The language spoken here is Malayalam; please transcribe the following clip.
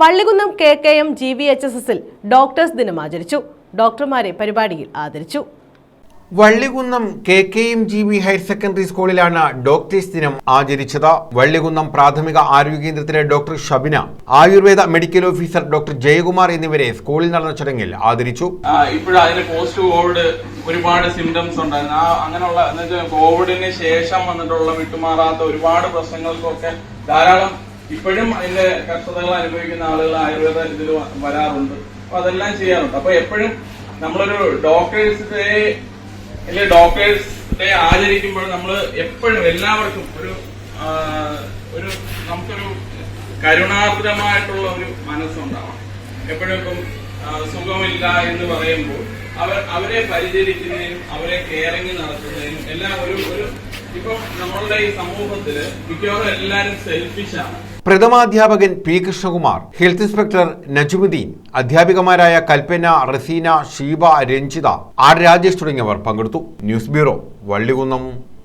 Vallikunnam K K M G V H S എസിൽ ഡോക്ടേഴ്സ് ദിനം ആചരിച്ചു. ഡോക്ടർമാരെ പരിപാടിയിൽ ആദരിച്ചു. Vallikunnam K K M G V higher secondary സ്കൂളിലാണ് ഡോക്ടേഴ്സ് ദിനം ആചരിച്ചത്. വള്ളികുന്നം പ്രാഥമിക ആരോഗ്യ കേന്ദ്രത്തിലെ doctor Shabina Ayurveda medical officer doctor Jayakumar എന്നിവരെ സ്കൂളിൽ നടന്ന ചടങ്ങിൽ ആദരിച്ചു. ഇപ്പോഴും അതിന് പോസ്റ്റ് കോവിഡ് ഒരുപാട് സിംറ്റംസ് ഉണ്ടായിരുന്നു. ആ അങ്ങനെയുള്ള എന്ന് വെച്ചാൽ കോവിഡിന് ശേഷം വന്നിട്ടുള്ള വിട്ടുമാറാത്ത ഒരുപാട് പ്രശ്നങ്ങൾക്കൊക്കെ ധാരാളം ഇപ്പോഴും അതിന്റെ കഷ്ടതകൾ അനുഭവിക്കുന്ന ആളുകൾ ആയുർവേദ ഇതിൽ വരാറുണ്ട്. അപ്പൊ അതെല്ലാം ചെയ്യാറുണ്ട്. അപ്പൊ എപ്പോഴും നമ്മളൊരു ഡോക്ടേഴ്സ് ഡേ അല്ലെങ്കിൽ ഡോക്ടേഴ്സ് ഡേ ആചരിക്കുമ്പോൾ നമ്മൾ എപ്പോഴും എല്ലാവർക്കും ഒരു ഒരു നമുക്കൊരു കരുണാർദ്രമായിട്ടുള്ള ഒരു മനസ്സുണ്ടാവണം. എപ്പോഴും ഇപ്പം സുഖമില്ല എന്ന് പറയുമ്പോൾ അവർ അവരെ പരിചരിക്കുന്നതിനും അവരെ കെയറിങ് നടത്തുന്നതിനും എല്ലാം ഒരു ഒരു നമ്മളുടെ ഈ സെൽഫിഷാണ് പ്രഥമാധ്യാപകൻ P Krishnakumar health inspector Najumudheen അധ്യാപികമാരായ Kalpana Raseena Sheeba Ranjitha R Rajesh തുടങ്ങിയവർ പങ്കെടുത്തു. News bureau Vallikunnam.